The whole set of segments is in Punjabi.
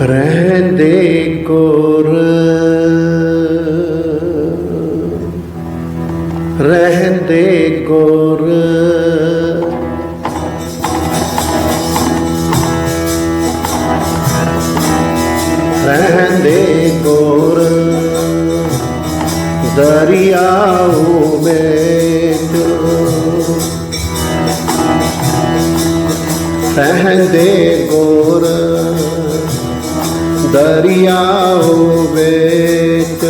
रह दे गोर रह दे गोर रह दे गोर दरियाओं में तो। रह दे गोर ਦਰਿਆਉ ਵਿੱਚ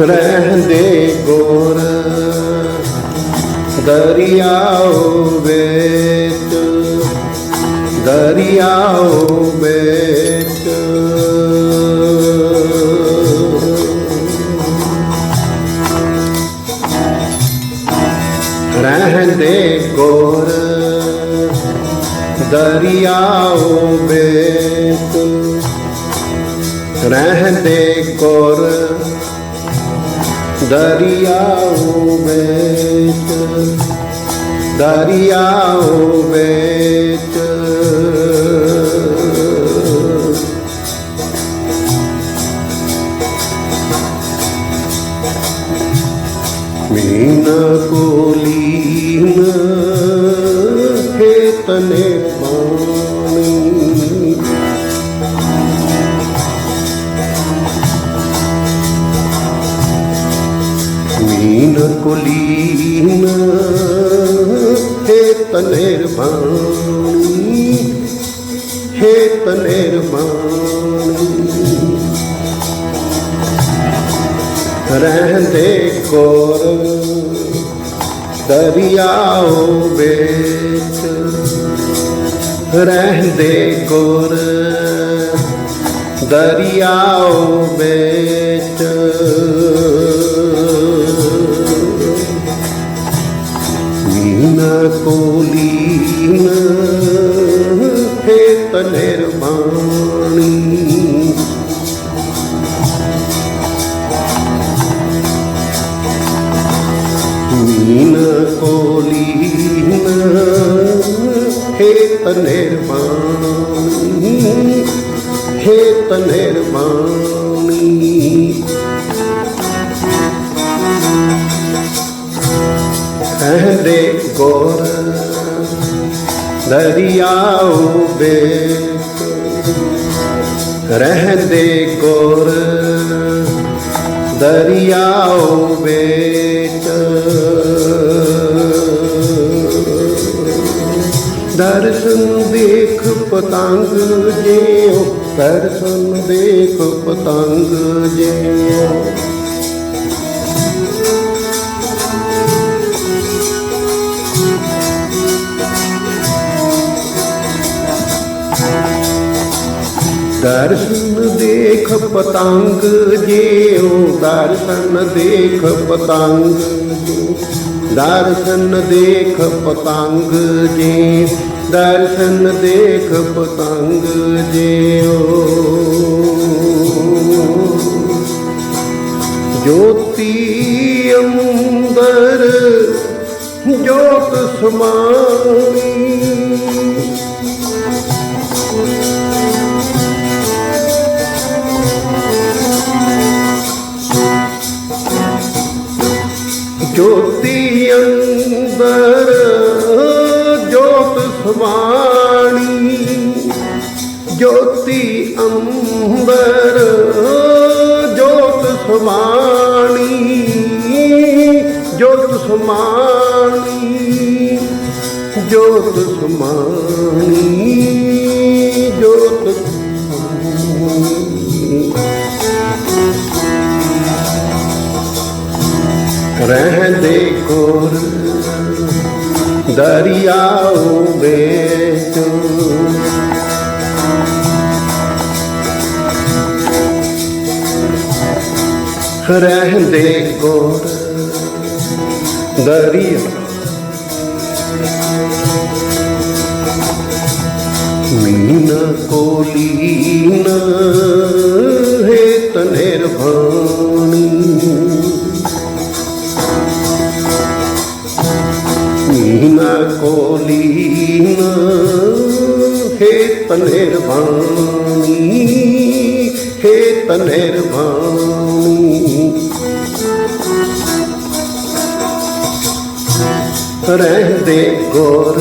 ਰਹਿੰਦੇ ਗੋਰ ਦਰਿਆ ਹੋਵੇ ਦਰਿਆ ਹੋਵੇ ਦਰਿਆਓ ਵਿੱਚ ਰਹਿੰਦੇ ਕੋਰ ਦਰਿਆਉ ਵਿੱਚ ਦਰਿਆਉ ਵਿੱਚ ਮੀਨ ਕੁਲੀਨ ਹੈ ਤਨੇਰ ਹੇ ਹੈ ਤਨੇਰ ਰਹਿੰਦੇ ਕੋਰ ਦਰਿਆਓ ਵਿੱਚ ਰਹਿੰਦੇ ਕੋਰ ਦਰਿਆਉ ਵਿੱਚ। ਕੋਲੀਨ ਹੈ ਤਨੇਰ ਬਾਣੀ ਮੀਨ ਕੋਲੀਨ ਹੈ ਤਨੇਰ ਬਾਣੀ ਹੈ ਕਹਿੰਦੇ ਗੋਰ। ਦਰਿਆਉ ਵਿੱਚ ਰਹਿੰਦੇ ਕੋਰ ਦਰਿਆਉ ਵਿੱਚ ਦਰਸ਼ਨ ਦੇਖ ਪਤੰਗ ਜਿਉ, ਦਰਸ਼ਨ ਦੇਖ ਪਤੰਗ ਜਿਉ। ਦਰਸ਼ਨ ਦੇਖ ਪਤੰਗ, ਜਿਉ ਦਰਸ਼ਨ ਦੇਖ ਪਤੰਗ। ਦਰਸ਼ਨ ਦੇਖ ਪਤੰਗ, ਜੀ ਦਰਸ਼ਨ ਦੇਖ ਪਤੰਗ, ਜਿਉ। ਜੋਤੀ ਅੰਦਰ ਜੋਤ ਸਮਾਣੀ ਰਹਿੰਦੇ ਕੋਰ ਦਰਿਆਉ ਵਿੱਚ ਰਹਿੰਦੇ ਕੋਰ ਦਰਿਆ। ਮੀਨ ਕੋਲੀਨ ਹੈ ਤਨੇਰ ਭਾਣੀ ਮੀਨਾ ਕੋਲੀਨ ਹੇ ਤਨਿਰਵਾਣੀ ਹੇ ਤਨਿਰਵਾਣੀ। ਰਹਿੰਦੇ ਗੁਰ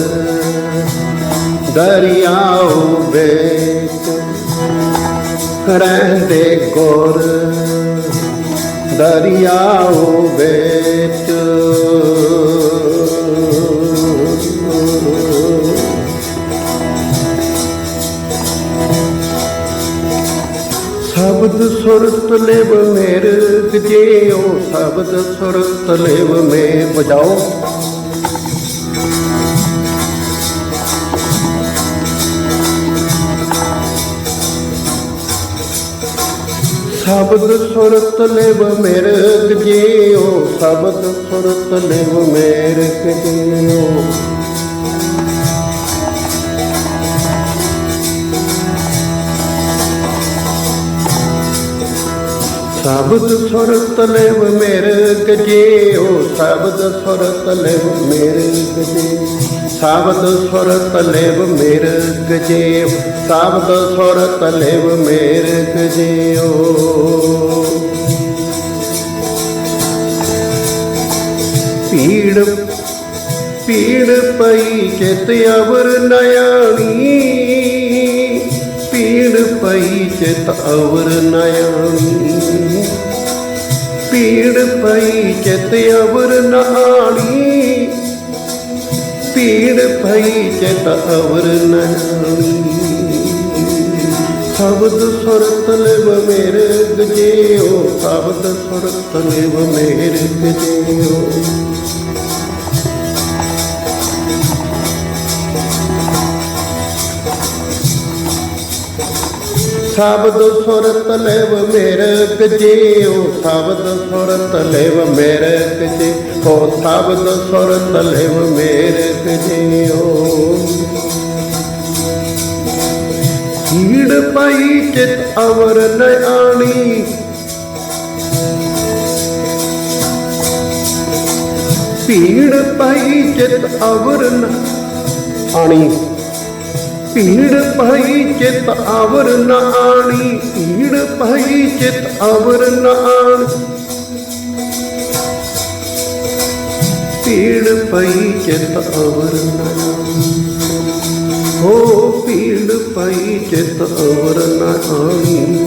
ਦਰਿਆਓ ਵਿੱਚ ਰਹਿੰਦੇ ਗੁਰ ਦਰਿਆਓ ਵਿੱਚ। ਸ਼ਬਦ ਸੁਰਤ ਲਿਵ ਮੇਰ ਜਿਉ ਸ਼ਬਦ ਸੁਰਤ ਲਿਵ ਮੇ ਬਜਾਓ ਸ਼ਬਦ ਸੁਰਤ ਲਿਵ ਮਿਰਗ ਜਿਉ ਸ਼ਬਦ ਸੁਰਤ ਲਿਵ ਮਿਰਗ ਜਿਉ ਸ਼ਬਦ ਸੁਰਤ ਲਿਵ ਮਿਰਗ ਜਿਉ ਸ਼ਬਦ ਸੁਰਤ ਲਿਵ ਮਿਰਗ ਜਿਉ ਸ਼ਬਦ ਸੁਰਤ ਲਿਵ ਮਿਰਗ ਜਿਉ ਸ਼ਬਦ ਸੁਰਤ ਲਿਵ ਮਿਰਗ ਜਿਉ ਪੀੜ ਪੀੜ ਪਈ ਚਿਤ ਅਵਰ ਨਿਆਣੀ ਪੀੜ ਪਈ ਚਿਤ ਅਵਰ ਨਯਾਣੀ ਪੀੜ ਪਈ ਚਿਤ ਅਵਰ ਨਾਣੀ ਪੀੜ ਪਈ ਚਿਤ ਅਵਰ ਨਾਣੀ ਸ਼ਬਦ ਸੁਰਤ ਲਿਵ ਮੇਰੇ ਗਜਿਓ ਸ਼ਬਦ ਸੁਰਤ ਲਿਵ ਮੇਰੇ ਗਜਿਓ ਸ਼ਬਦ ਸੁਰਤ ਲਿਵ ਮੇਰੇ ਗਜਿਓ ਸ਼ਬਦ ਸੁਰਤ ਲਿਵ ਮੇਰੇ ਗਜੇ ਹੋ ਸ਼ਬਦ ਸੁਰਤ ਲਿਵ ਮੇਰੇ ਗਜਿਓ ਹੀੜ ਪਾਈ ਚਿਤ ਅਵਰ ਆਣੀ। ਭੀੜ ਪਾਈ ਚਿਤ ਅਵਰ ਨ ਆਣੀ। ਭੀੜ ਪਾਈ ਚਿਤ ਅਵਰ ਨ ਆਣੀ, ਭੀੜ ਪਾਈ ਚਿਤ ਅਵਰ ਨ ਆਣ। ਭੀੜ ਪਾਈ ਚਿਤ ਅਵਰ ਨ ਹੋ ਭੀੜ ਪਾਈ ਚਿਤ ਅਵਰ ਨ ਆਣੀ।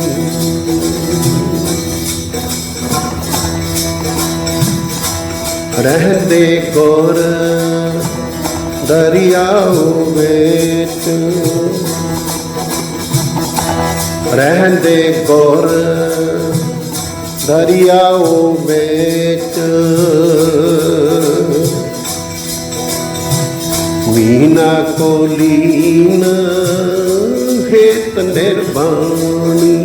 ਰਹਿੰਦੇ ਗੌਰ ਦਰਿਆਓ ਵਿੱਚ ਰਹਿੰਦੇ ਗੁਰ ਦਰਿਆਓ ਵਿੱਚ ਮੀਨਾ ਕੋਲੀਨ ਹੇਤ ਨਿਰਵਾਣੀ।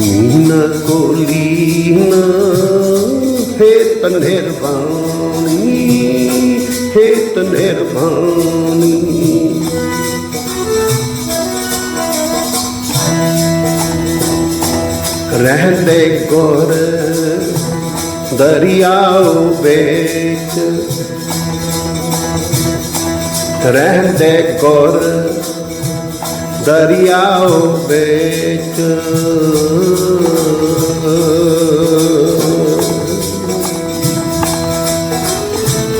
ਮੀਨਾ ਕੋਲੀਨ ਹੇਤ ਨਿਰਵਾਣੀ। ਹੇਤ ਨਿਰਵਾਣੀ। ਰਹਿੰਦੇ ਗੁਰ ਦਰਿਆਓ ਵਿੱਚ ਰਹਿੰਦੇ ਗੁਰ ਦਰਿਆਓ ਵਿੱਚ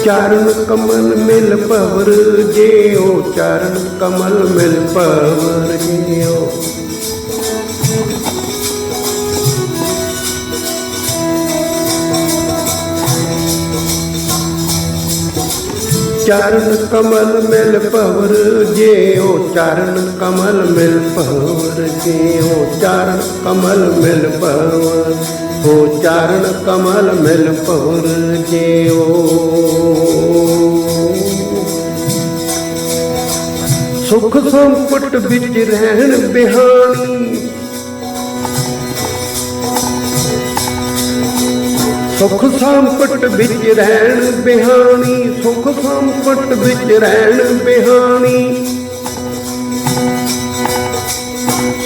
ਚਰਨ ਕਮਲ ਮਿਲ ਪਵਰ ਜਿਉ ਚਰਨ ਕਮਲ ਮਿਲ ਪਵਰ ਜਿਉ। ਚਰਨ ਕਮਲ ਮਿਲ ਪਵਰ ਜਿਉ ਚਰਨ ਕਮਲ ਮਿਲ ਪਵਰ ਜਿਉ ਚਰਨ ਕਮਲ ਮਿਲ ਪਵਰ ਹੋ ਚਰਨ ਕਮਲ ਮਿਲ ਪਵਰ ਜਿਉ ਸੁਖ ਸੰਪਟ ਵਿੱਚ ਰਹਿਣ ਬਿਹਾਨੀ ਸੁਖ ਸੰਪਟ ਵਿੱਚ ਰਹਿਣ ਬਿਹਾਨੀ ਸੁਖ ਸੰਪਟ ਵਿੱਚ ਰਹਿਣ ਬਿਹਾਨੀ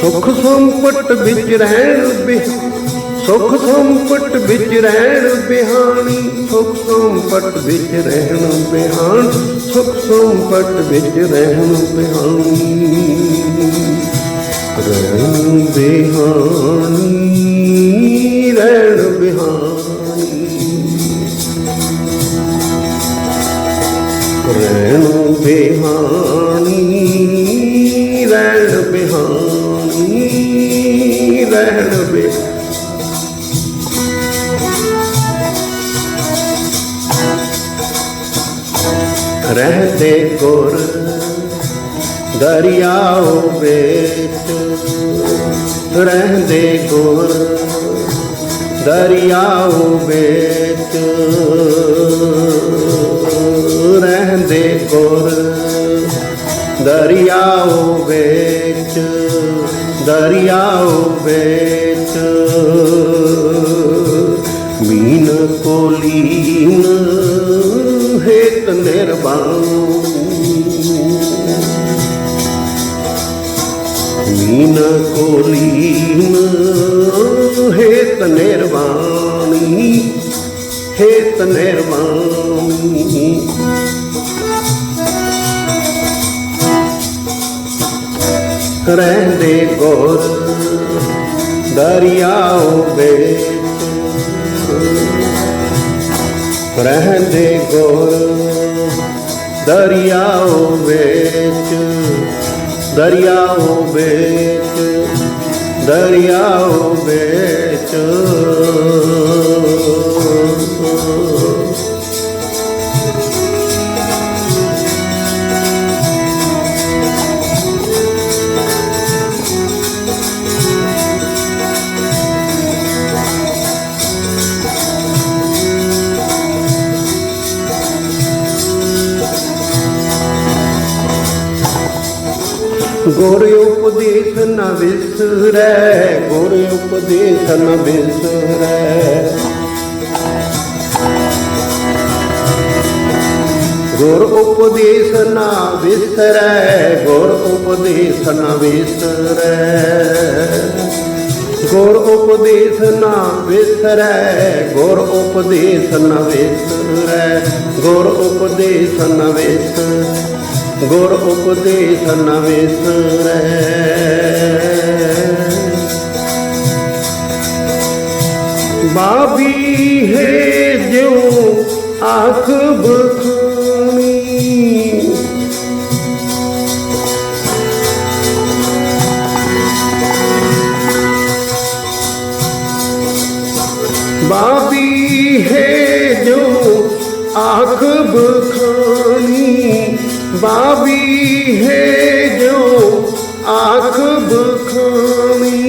ਸੁਖ ਸੰਪਟ ਵਿੱਚ ਰਹਿਣ ਬਿਹਾਨੀ ਸੁਖ ਸੰਪਟ ਵਿੱਚ ਰਹਿਣ ਬਿਹਾਣੀ, ਸੁਖ ਸੰਪਟ ਵਿੱਚ ਰਹਿਣ ਬਿਹਾਨ ਸੁਖ ਸੰਪਟ ਵਿੱਚ ਰਹਿਣ ਬਿਹਾਨੀ ਰਹਿਣ ਬਿਹਾਨੀ ਰਹਿਣ ਬਿਹਾਨੀ ਰਹਿਣ ਬਿਹਾਨੀ ਰਹਿਣ ਬਿਹਾਨੀ ਰਹਿਣ ਬਿਹਾਨੀ रहते गुर दरियाओ बेच रहते गुर ਦਰਿਆਉ ਵਿੱਚ ਰਹਿੰਦੇ ਗੁਰ ਦਰਿਆਉ ਵਿੱਚ ਦਰਿਆਉ ਵਿੱਚ ਮੀਨ ਕੋਲੀਨ ਕੰਧੇਰ ਬਾਉ ਨੀਨ ਕੋਲੀਨ ਹੇ ਤਨੇਰਵਾਣੀ ਹੇ ਤਨੇਰਵਾਣੀ ਰਹਿੰਦੇ ਗੋਰ ਦਰਿਆਉ ਰਹਿੰਦੇ ਗੋਰ ਦਰਿਆਓ ਵਿੱਚ ਦਰਿਆਓ ਵਿੱਚ ਦਰਿਆਓ ਵਿੱਚ। ਗੁਰ ਉਪਦੇਸ਼ ਨ ਵਿਸਰੈ, ਗੁਰ ਉਪਦੇਸ਼ ਨ ਵਿਸਰੈ। ਗੁਰ ਉਪਦੇਸ਼ ਨ ਵਿਸਰੈ, ਗੁਰ ਉਪਦੇਸ਼ ਨ ਵਿਸਰੈ। ਗੁਰ ਉਪਦੇਸ਼ ਨ ਵਿਸਰੈ, ਗੁਰ ਉਪਦੇਸ਼ ਨ ਵਿਸਰੈ। ਗੁਰ ਉਪਦੇਸ਼ ਨ ਵਿਸਰੈ। ਗੁਰ ਉਪਦੇਸ਼ ਨ ਵਿਸਰੈ। ਬਾਬੀ ਹੈ ਜਿਉ ਆਖ ਬਖਾਣੀ ਬਾਬੀ ਹੈ ਜੋ ਆਖ ਬਖਾਣੀ बाबी है जो आँख बखानी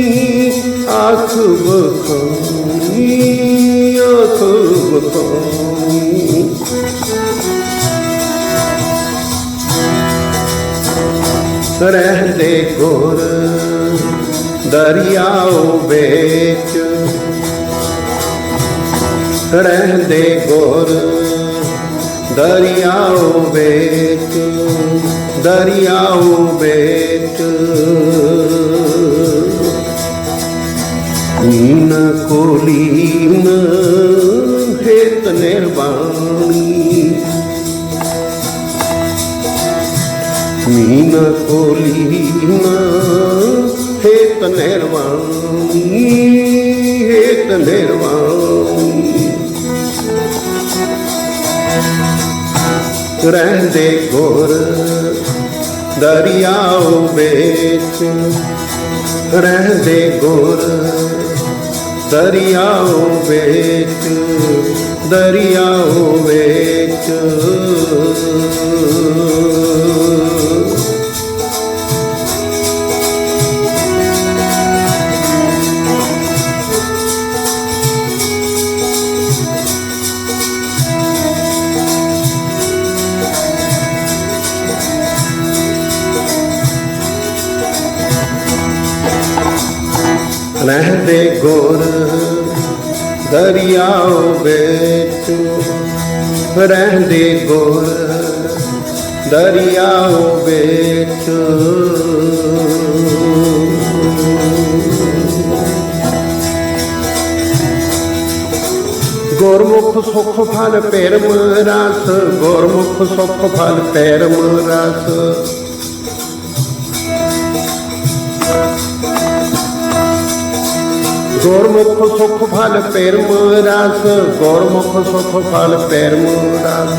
आँख बखानी आँख बखानी रहते गोर दरियाओ बेच रहते गोर ਦਰਿਆਓ ਵਿੱਚ ਦਰਿਆਓ ਵਿੱਚ ਨੀਨ ਕੋਲੀਨ ਹੇਤ ਨਿਰਵਾਣੀ। ਮੀਨ ਕੋਲੀਨ ਹੇਤ ਨਿਰਵਾਣੀ ਹੇਤ ਨਿਰਵਾਣੀ। ਰਹਿੰਦੇ ਗੁਰ ਦਰਿਆਓ ਵਿੱਚ। ਰਹਿੰਦੇ ਗੁਰ ਦਰਿਆਓ ਵਿੱਚ ਦਰਿਆਓ ਵਿੱਚ। ਗੁਰ ਦਰਿਆਓ ਵਿੱਚ ਰਹਿੰਦੇ ਗੁਰ ਦਰਿਆਓ ਵਿੱਚ। ਗੁਰਮੁਖ ਸੁਖ ਫਲ ਪਰਮ ਰਸ, ਗੁਰਮੁਖ ਸੁਖ ਫਲ ਪਰਮ ਰਸ। ਗੁਰਮੁਖ ਸੁਖ ਫਲ ਪਰਮ ਰਸ ਗੁਰਮੁਖ ਸੁਖ ਫਲ ਪਰਮ ਰਸ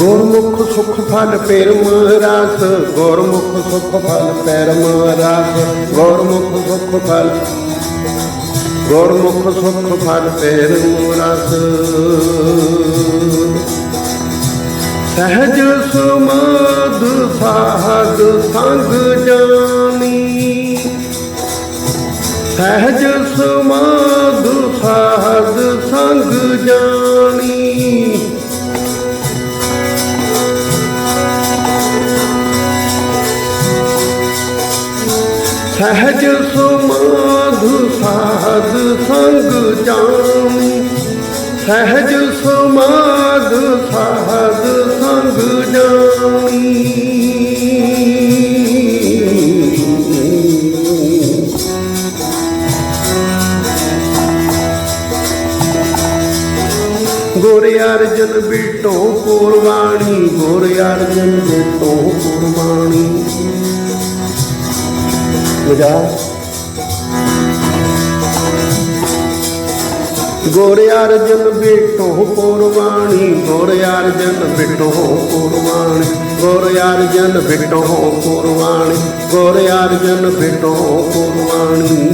ਗੁਰਮੁਖ ਸੁਖ ਫਲ ਪਰਮ ਰਸ ਗੁਰਮੁਖ ਸੁਖ ਫਲ ਪਰਮ ਰਸ ਗੁਰਮੁਖ ਸੁਖ ਫਲ ਗੁਰਮੁਖ ਸੁਖ ਫਲ ਪਰਮ ਰਸ ਸਹਿਜ ਸੁਮਧ ਸਾਧ ਸੰਗ ਜਾਨੀ। ਸਹਜ ਸੁਮਧ ਸਾਧ ਸੰਗ ਜਾਨੀ। ਸਹਜ ਸੁਮਧ ਸਾਧ ਸੰਗ ਜਾਨੀ। ਸਹਜ ਸਮਾਧ ਸਾਧ ਅਰਜਨ ਬਿਟੋ ਪੁਰਵਾਣੀ, ਗੁਰ ਅਰਜਨ ਬਿਟੋ ਪੁਰਵਾਣੀ। ਬਜਾ ਗੁਰ ਅਰਜਨ ਬਿਟੋ ਪੁਰਵਾਣੀ, ਗੁਰ ਅਰਜਨ ਬਿਟੋ ਪੁਰਵਾਣੀ ਜਨ ਅਰਜਨ ਬਿਟੋ ਪੁਰਵਾਣੀ, ਗੁਰ ਅਰਜਨ ਬਿਟੋ ਪੁਰਵਾਣੀ।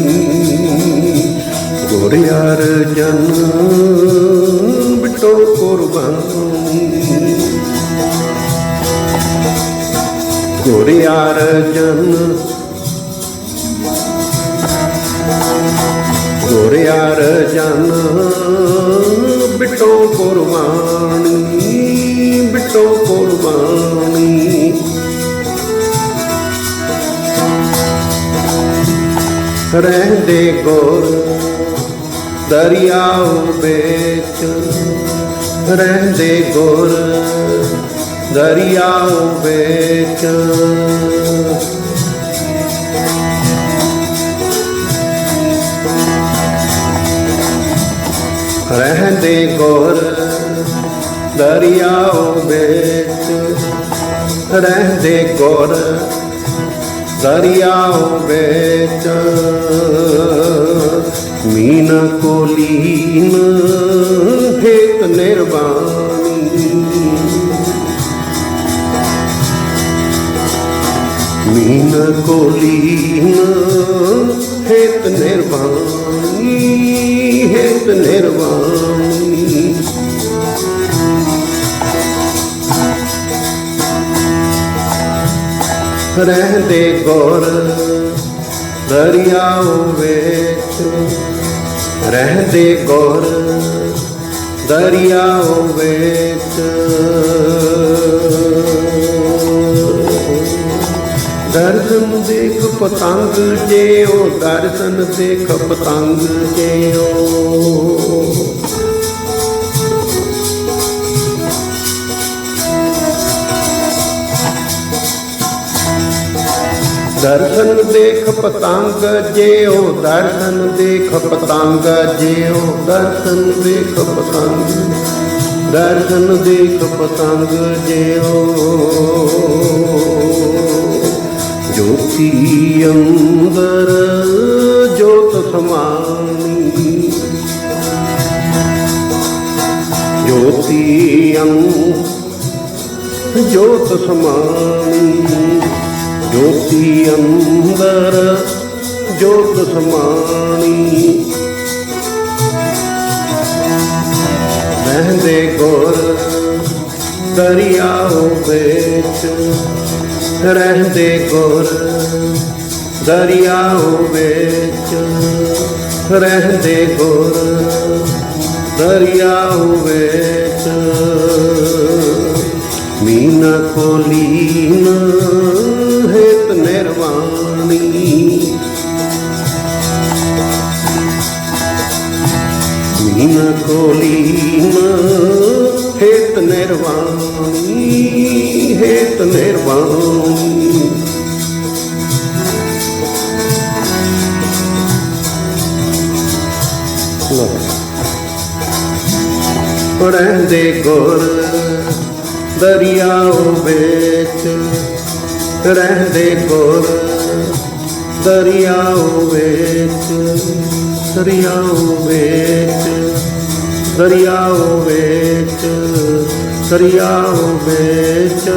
ਗੁਰ ਅਰਜਨ ਬਿਟੋ ਪੁਰਵਾਣੀ ਗੁਰ ਅਰਜਨ ਗੁਰ ਅਰਜਨ ਬਿਟੋ ਕੁਰਬਾਨੀ ਬਿਟੋ ਕੁਰਬਾਨੀ ਰਹਿੰਦੇ ਗੁਰ ਦਰਿਆਉ ਵਿੱਚ ਰਹਿੰਦੇ ਗੁਰ ਦਰਿਆਉ ਵਿੱਚ। ਰਹਿੰਦੇ ਗੁਰ ਦਰਿਆਉ ਵਿੱਚ। ਰਹਿੰਦੇ ਗੁਰ ਦਰਿਆਉ ਵਿੱਚ। ਮੀਨ ਕੋਲੀਨ ਹੇਤ ਨਿਰਵਾਣੀ। ਮੀਨ ਕੋਲੀਨ ਹੇਤ ਨਿਰਵਾਣੀ ਹੇਤ ਨਿਰਵਾਣੀ। ਰਹਿੰਦੇ ਗੁਰ ਦਰਿਆਉ ਵਿੱਚ ਰਹਿੰਦੇ ਗੁਰ ਦਰਿਆ ਵਿੱਚ ਦਰਸ਼ਨ ਦੇਖ ਪਤੰਗ ਜੇ ਜਿਉ ਦਰਸ਼ਨ ਦੇਖ ਪਤੰਗ ਜਿਉ ਦਰਸ਼ਨ ਦੇਖ ਪਤੰਗ ਜਿਉ ਦਰਸ਼ਨ ਦੇਖ ਪਤੰਗ ਜਿਉ ਦਰਸ਼ਨ ਦੇਖ ਪਤੰਗ, ਦਰਸ਼ਨ ਦੇਖ ਪਤੰਗ ਜਿਉ ਜੋਤੀ ਅੰਦਰ ਜੋਤ ਸਮਾਨੀ, ਜੋਤੀ ਅੰਦਰ ਜੋਤ ਸਮਾਣੀ ਜੋਤੀ ਅੰਦਰ, ਜੋਤ ਸਮਾਣੀ। ਰਹਿੰਦੇ ਗੁਰ ਦਰਿਆਉ ਵਿੱਚ, ਰਹਿੰਦੇ ਗੁਰ ਦਰਿਆ ਵਿੱਚ, ਰਹਿੰਦੇ ਗੁਰ ਦਰਿਆਉ ਵਿੱਚ। ਮੀਨਾ ਕੋਲੀਨ ਨਿਤ ਨਿਰਵਾਣੀ। ਮੀਨਾ ਕੋਲੀ ਮਾ ਹੇਤ ਨਿਰਵਾਣੀ ਹੇਤ ਨਿਰਵਾਣੀ। ਰਹਿੰਦੇ ਗੁਰ ਦਰਿਆਓ ਵਿੱਚ ਰਹਿੰਦੇ ਗੁਰ ਦਰਿਆਓ ਵਿੱਚ ਦਰਿਆਓ ਵਿੱਚ ਦਰਿਆਓ ਵਿੱਚ ਦਰਿਆਓ ਵਿੱਚ।